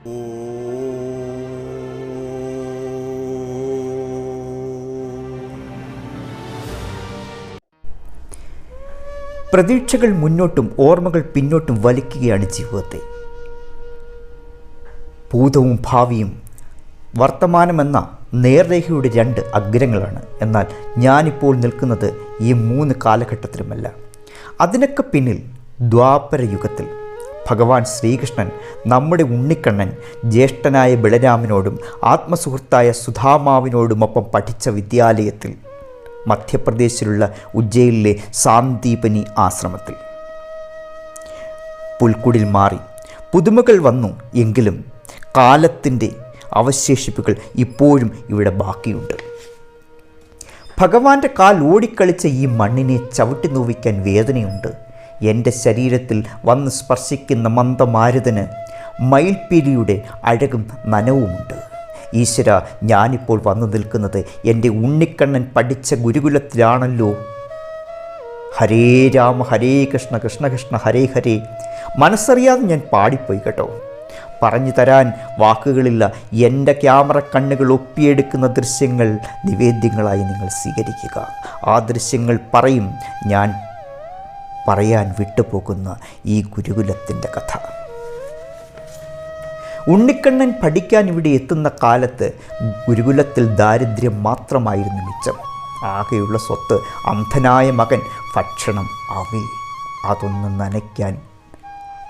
പ്രതീക്ഷകൾ മുന്നോട്ടും ഓർമ്മകൾ പിന്നോട്ടും വലിക്കുകയാണ് ജീവിതത്തെ. ഭൂതവും ഭാവിയും വർത്തമാനമെന്ന നേർരേഖയുടെ രണ്ട് അഗ്രങ്ങളാണ്. എന്നാൽ ഞാനിപ്പോൾ നിൽക്കുന്നത് ഈ മൂന്ന് കാലഘട്ടത്തിലുമല്ല. അതിനൊക്കെ പിന്നിൽ ദ്വാപര യുഗത്തിൽ ഭഗവാൻ ശ്രീകൃഷ്ണൻ നമ്മുടെ ഉണ്ണിക്കണ്ണൻ ജ്യേഷ്ഠനായ ബലരാമനോടും ആത്മസുഹൃത്തായ സുധാമാവിനോടുമൊപ്പം പഠിച്ച വിദ്യാലയത്തിൽ മധ്യപ്രദേശിലുള്ള ഉജ്ജയിലെ സാന്ദീപനി ആശ്രമത്തിൽ. പുൽക്കുടിൽ മാറി പുതുമകൾ വന്നു എങ്കിലും കാലത്തിന്റെ അവശേഷിപ്പുകൾ ഇപ്പോഴും ഇവിടെ ബാക്കിയുണ്ട്. ഭഗവാന്റെ കാൽ ഓടിക്കളിച്ച ഈ മണ്ണിനെ ചവിട്ടി നോവിക്കാൻ വേദനയുണ്ട്. എന്റെ ശരീരത്തിൽ വന്ന് സ്പർശിക്കുന്ന മന്ദമാരുതന് മയിൽപ്പീലിയുടെ അഴകും നനവുമുണ്ട്. ഈശ്വര ഞാനിപ്പോൾ വന്നു നിൽക്കുന്നത് എന്റെ ഉണ്ണിക്കണ്ണൻ പഠിച്ച ഗുരുകുലത്തിലാണല്ലോ. ഹരേ രാമ ഹരേ കൃഷ്ണ കൃഷ്ണ കൃഷ്ണ ഹരേ ഹരേ. മനസ്സറിയാതെ ഞാൻ പാടിപ്പോയി കേട്ടോ. പറഞ്ഞു തരാൻ വാക്കുകളില്ല എന്റെ ക്യാമറ കണ്ണുകൾ ഒപ്പിയെടുക്കുന്ന ദൃശ്യങ്ങൾ നിവേദ്യങ്ങളായി നിങ്ങൾ സ്വീകരിക്കുക. ആ ദൃശ്യങ്ങൾ പറയും ഞാൻ പറയാൻ വിട്ടുപോകുന്ന ഈ ഗുരുകുലത്തിന്റെ കഥ. ഉണ്ണിക്കണ്ണൻ പഠിക്കാൻ ഇവിടെ എത്തുന്ന കാലത്ത് ഗുരുകുലത്തിൽ ദാരിദ്ര്യം മാത്രമായിരുന്നു മിച്ചം. ആകെയുള്ള സ്വത്ത് അന്ധനായ മകൻ ഭക്ഷണം അവി അതൊന്ന് നനയ്ക്കാൻ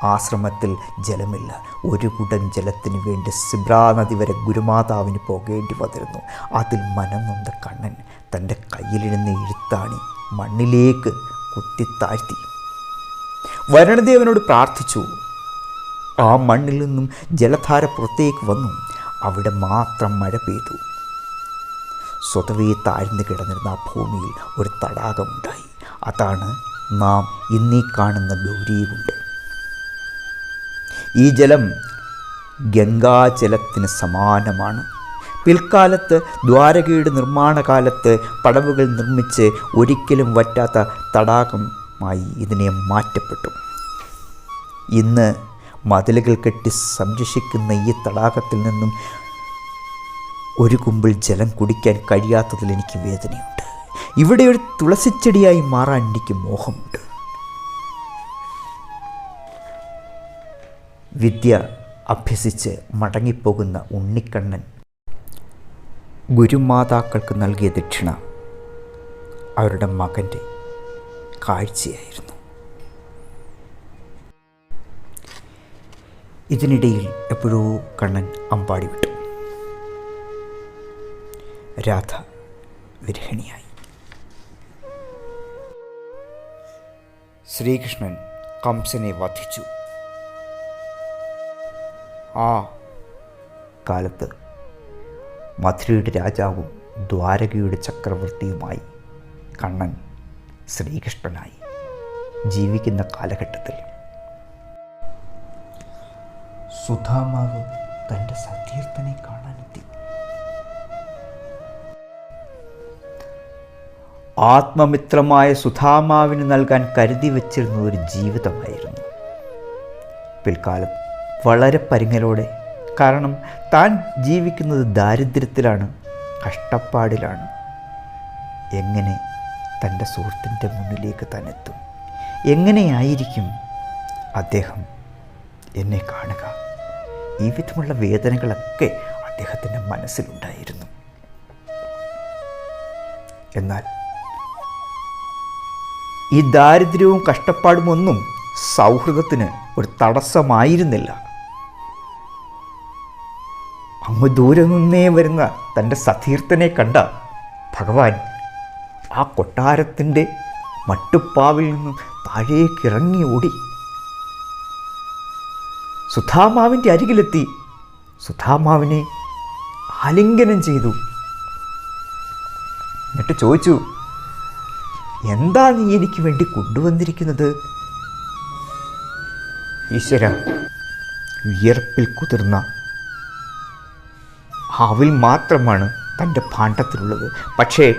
ആശ്രമത്തിൽ ജലമില്ല. ഒരു കുടം ജലത്തിന് വേണ്ടി സിബ്രാ നദി വരെ ഗുരുമാതാവിന് പോകേണ്ടി വന്നിരുന്നു. അതിൽ മനം നൊന്ത കണ്ണൻ തന്റെ കയ്യിലിരുന്ന് എഴുത്താണി മണ്ണിലേക്ക് കുത്തിത്താഴ്ത്തി. വരണദേവനോട് പ്രാർത്ഥിച്ചു. ആ മണ്ണിൽ നിന്നും ജലധാര പുറത്തേക്ക് വന്നു. അവിടെ മാത്രം മഴ പെയ്തു. സ്വതവേ താഴ്ന്നു കിടന്നിരുന്ന ആ ഭൂമിയിൽ ഒരു തടാകമുണ്ടായി അതാണ് നാം ഇന്നീ കാണുന്ന ഗൗരിയുണ്ട്. ഈ ജലം ഗംഗാജലത്തിന് സമാനമാണ്. പിൽക്കാലത്ത് ദ്വാരകയുടെ നിർമ്മാണ കാലത്ത് പടവുകൾ നിർമ്മിച്ച് ഒരിക്കലും വറ്റാത്ത തടാകമായി ഇതിനെ മാറ്റപ്പെട്ടു. ഇന്ന് മതിലുകൾ കെട്ടി സംരക്ഷിക്കുന്ന ഈ തടാകത്തിൽ നിന്നും ഒരു കുമ്പിൾ ജലം കുടിക്കാൻ കഴിയാത്തതിൽ എനിക്ക് വേദനയുണ്ട്. ഇവിടെ ഒരു തുളസിച്ചെടിയായി മാറാൻ എനിക്ക് മോഹമുണ്ട്. വിദ്യ അഭ്യസിച്ച് മടങ്ങിപ്പോകുന്ന ഉണ്ണിക്കണ്ണൻ ഗുരുമാതാക്കൾക്ക് നൽകിയ ദക്ഷിണ അവരുടെ മകന്റെ കാഴ്ചയായിരുന്നു. ഇതിനിടയിൽ എപ്പോഴോ കണ്ണൻ അമ്പാടി വിട്ടു. രാധ വിരഹിണിയായി. ശ്രീകൃഷ്ണൻ കംസനെ വധിച്ചു. ആ കാലത്ത് മധുരയുടെ രാജാവും ദ്വാരകയുടെ ചക്രവർത്തിയുമായി കണ്ണൻ ശ്രീകൃഷ്ണനായി ജീവിക്കുന്ന കാലഘട്ടത്തിൽ. സുധാമാവ് തന്റെ സതീർത്ഥനെ കാണാനെത്തി. ആത്മമിത്രമായ സുധാമാവിന് നൽകാൻ കരുതി വച്ചിരുന്ന ഒരു ജീവിതമായിരുന്നു. പിൽക്കാലം വളരെ പരിങ്ങലോടെ കാരണം താൻ ജീവിക്കുന്നത് ദാരിദ്ര്യത്തിലാണ് കഷ്ടപ്പാടിലാണ്. എങ്ങനെ തന്റെ സുഹൃത്തിന്റെ മുന്നിലേക്ക് തന്നെത്തും. എങ്ങനെയായിരിക്കും അദ്ദേഹം എന്നെ കാണുക? ഈ വിധമുള്ള വേദനകളൊക്കെ അദ്ദേഹത്തിന്റെ മനസ്സിലുണ്ടായിരുന്നു. എന്നാൽ ഈ ദാരിദ്ര്യവും കഷ്ടപ്പാടുമൊന്നും സൗഹൃദത്തിന് ഒരു തടസ്സമായിരുന്നില്ല. അങ്ങ് ദൂരെ നിന്നേ വരുന്ന തന്റെ സതീർത്ഥനെ കണ്ട ഭഗവാൻ ആ കൊട്ടാരത്തിന്റെ മട്ടുപ്പാവിൽ നിന്നും താഴേക്ക് ഇറങ്ങി ഓടി. സുധാമാവിന്റെ അരികിലെത്തി. സുധാമാവിനെ ആലിംഗനം ചെയ്തു. എന്നിട്ട് ചോദിച്ചു എന്താ നീ എനിക്ക് വേണ്ടി കൊണ്ടുവന്നിരിക്കുന്നത്? ഈശ്വര വിയർപ്പിൽ കുതിർന്ന അവിൽ മാത്രമാണ് തന്റെ ഭാണ്ഡത്തിലുള്ളത്. പക്ഷേ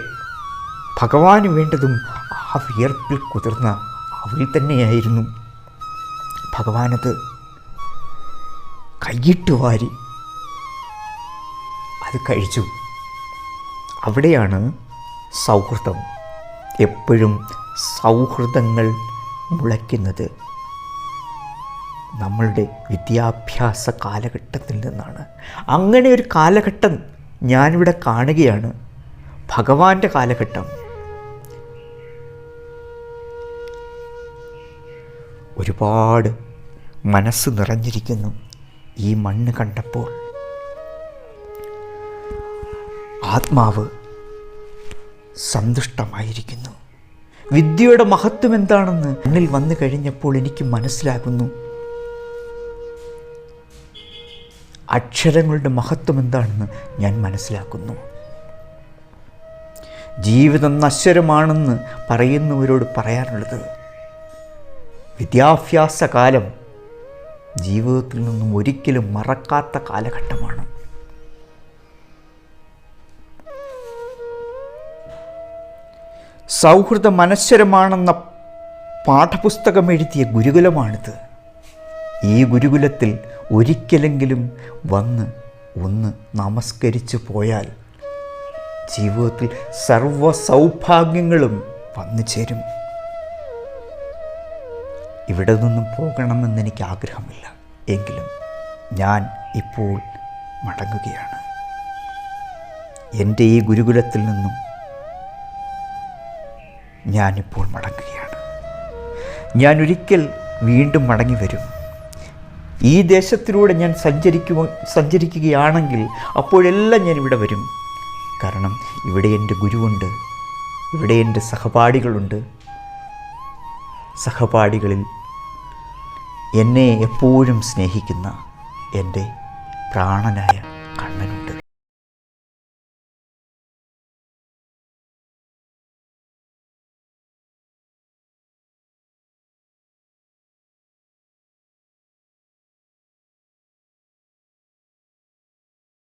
ഭഗവാന് വേണ്ടതും ആ വിയർപ്പിൽ കുതിർന്ന അവൾ തന്നെയായിരുന്നു. ഭഗവാനത് കൈയിട്ട് വാരി അത് കഴിച്ചു. അവിടെയാണ് സൗഹൃദം. എപ്പോഴും സൗഹൃദങ്ങൾ മുളയ്ക്കുന്നത് നമ്മളുടെ വിദ്യാഭ്യാസ കാലഘട്ടത്തിൽ നിന്നാണ്. അങ്ങനെ ഒരു കാലഘട്ടം ഞാനിവിടെ കാണുകയാണ്. ഭഗവാന്റെ കാലഘട്ടം. ഒരുപാട് മനസ്സ് നിറഞ്ഞിരിക്കുന്നു ഈ മണ്ണ് കണ്ടപ്പോൾ. ആത്മാവ് സന്തുഷ്ടമായിരിക്കുന്നു. വിദ്യയുടെ മഹത്വം എന്താണെന്ന് മണ്ണിൽ വന്നു കഴിഞ്ഞപ്പോൾ എനിക്ക് മനസ്സിലാകുന്നു. അക്ഷരങ്ങളുടെ മഹത്വം എന്താണെന്ന് ഞാൻ മനസ്സിലാക്കുന്നു. ജീവിതം നശ്വരമാണെന്ന് പറയുന്നവരോട് പറയാനുള്ളത് വിദ്യാഭ്യാസ കാലം ജീവിതത്തിൽ നിന്നും ഒരിക്കലും മറക്കാത്ത കാലഘട്ടമാണ്. സൗഹൃദ മനശ്വരമാണെന്ന പാഠപുസ്തകം എഴുതിയ ഗുരുകുലമാണിത്. ഈ ഗുരുകുലത്തിൽ ഒരിക്കലെങ്കിലും വന്ന് ഒന്ന് നമസ്കരിച്ചു പോയാൽ ജീവിതത്തിൽ സർവ സൗഭാഗ്യങ്ങളും വന്നു ചേരും. ഇവിടെ നിന്നും പോകണമെന്ന് എനിക്ക് ആഗ്രഹമില്ല എങ്കിലും ഞാൻ ഇപ്പോൾ മടങ്ങുകയാണ്. എന്റെ ഈ ഗുരുകുലത്തിൽ നിന്നും ഞാനിപ്പോൾ മടങ്ങുകയാണ്. ഞാൻ ഒരിക്കൽ വീണ്ടും മടങ്ങി വരും. ഈ ദേശത്തിലൂടെ ഞാൻ സഞ്ചരിക്കുക സഞ്ചരിക്കുകയാണെങ്കിൽ അപ്പോഴെല്ലാം ഞാൻ ഇവിടെ വരും. കാരണം ഇവിടെ എന്റെ ഗുരുവുണ്ട്. ഇവിടെ എന്റെ സഹപാഠികളുണ്ട്. സഹപാഠികളിൽ എന്നെ എപ്പോഴും സ്നേഹിക്കുന്ന എന്റെ പ്രാണനായ കണ്ണനുണ്ട്.